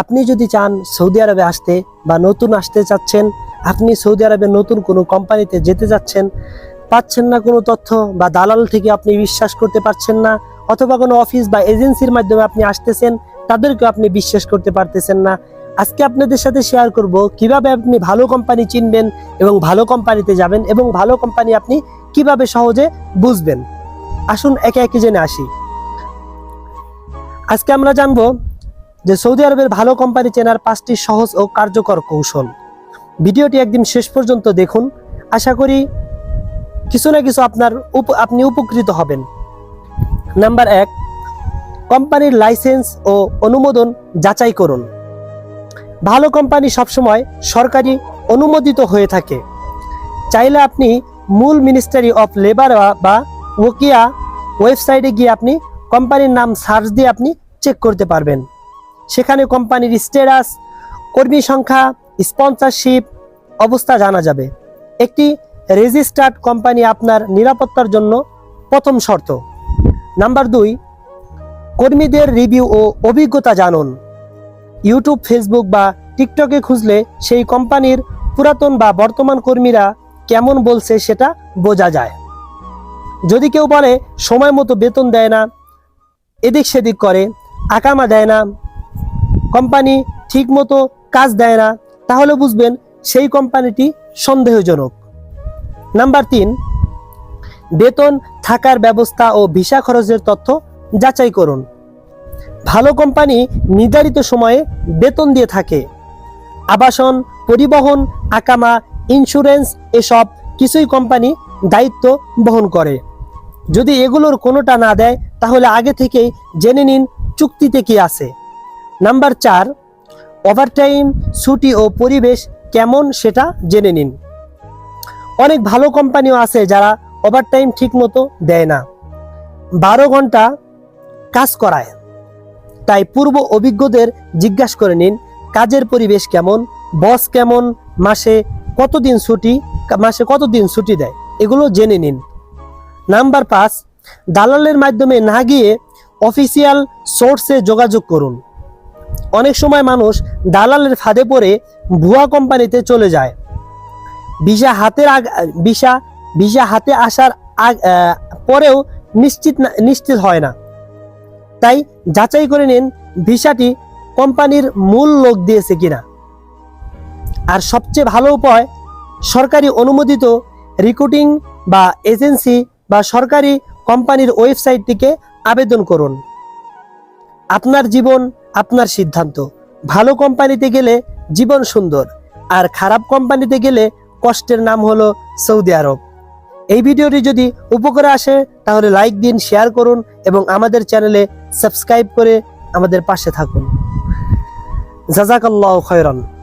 আপনি যদি চান সৌদি আরবে আসতে বা নতুন আসতে চাচ্ছেন, আপনি সৌদি আরবে নতুন কোনো কোম্পানিতে যেতে যাচ্ছেন, পাচ্ছেন না কোনো তথ্য বা দালাল থেকে আপনি বিশ্বাস করতে পারছেন না, অথবা কোনো অফিস বা এজেন্সির মাধ্যমে আপনি আসতেছেন তাদেরকে আপনি বিশ্বাস করতে পারতেছেন না। আজকে আপনাদের সাথে শেয়ার করব কীভাবে আপনি ভালো কোম্পানি চিনবেন এবং ভালো কোম্পানিতে যাবেন এবং ভালো কোম্পানি আপনি কীভাবে সহজে বুঝবেন। আসুন একে একে জেনে আসি। আজকে আমরা জানব যে সৌদি আরবের ভালো কোম্পানি চেনার পাঁচটি সহজ ও কার্যকর কৌশল। ভিডিওটি একদিন শেষ পর্যন্ত দেখুন। আশা করি কিছু না কিছু আপনার আপনি উপকৃত হবেন। নাম্বার এক, কোম্পানির লাইসেন্স ও অনুমোদন যাচাই করুন। ভালো কোম্পানি সবসময় সরকারি অনুমোদিত হয়ে থাকে। চাইলে আপনি মূল মিনিস্ট্রি অফ লেবার বা ওকিয়া ওয়েবসাইটে গিয়ে আপনি কোম্পানির নাম সার্চ দিয়ে আপনি চেক করতে পারবেন। সেখানে কোম্পানির স্টেটাস কর্মী সংখ্যা স্পন্সরশিপ অবস্থা জানা যাবে। একটি রেজিস্টার্ড কোম্পানি আপনার নিরাপত্তার জন্য প্রথম শর্ত। নাম্বার দুই, কর্মীদের রিভিউ ও অভিজ্ঞতা জানুন। ইউটিউব ফেসবুক বা টিকটকে খুঁজলে সেই কোম্পানির পুরাতন বা বর্তমান কর্মীরা কেমন বলছে সেটা বোঝা যায়। যদি কেউ বলে, সময় মতো বেতন দেয় না এদিক সেদিক করে আকামা দেয় না কোম্পানি ঠিক মতো কাজ দেয় না, তাহলে বুঝবেন সেই কোম্পানিটি সন্দেহজনক। নাম্বার তিন, বেতন থাকার ব্যবস্থা ও ভিসা খরচের তথ্য যাচাই করুন। ভালো কোম্পানি নির্ধারিত সময়ে বেতন দিয়ে থাকে। আবাসন, পরিবহন, আকামা, ইন্স্যুরেন্স এসব কিছুই কোম্পানি দায়িত্ব বহন করে। যদি এগুলোর কোনোটা না দেয়, তাহলে আগে থেকেই জেনে নিন চুক্তিতে কি আছে। নাম্বার চার ওভারটাইম ছুটি ও পরিবেশ কেমন সেটা জেনে নিন। অনেক ভালো কোম্পানিও আছে যারা ওভারটাইম ঠিক মতো দেয় না। বারো ঘণ্টা কাজ করায়। তাই পূর্ব অভিজ্ঞদের জিজ্ঞাসা করে নিন, কাজের পরিবেশ কেমন বস কেমন, মাসে কতদিন ছুটি, মাসে কতদিন ছুটি দেয়, এগুলো জেনে নিন। নাম্বার পাঁচ, দালালের মাধ্যমে না গিয়ে অফিসিয়াল সোর্সে যোগাযোগ করুন। অনেক সময় মানুষ দালালের ফাঁদে পড়ে ভুয়া কোম্পানিতে চলে যায়। ভিসা হাতের আগ, ভিসা ভিসা হাতে আসার আগ- পরেও নিশ্চিত নিশ্চিত হয় না। তাই যাচাই করে নিন ভিসাটি কোম্পানির মূল লোক দিয়েছে কিনা। আর সবচেয়ে ভালো উপায়, সরকারি অনুমোদিত রিক্রুটিং বা এজেন্সি বা সরকারি কোম্পানির ওয়েবসাইটটিকে আবেদন করুন। আপনার জীবন আপনার সিদ্ধান্ত। ভালো কোম্পানিতে গেলে জীবন সুন্দর, আর খারাপ কোম্পানিতে গেলে কষ্টের নাম হলো সৌদি আরব। এই ভিডিওটি যদি উপকারে আসে, তাহলে লাইক দিন, শেয়ার করুন, এবং আমাদের চ্যানেলে সাবস্ক্রাইব করে আমাদের পাশে থাকুন। জাজাকাল্লাহ খয়রান।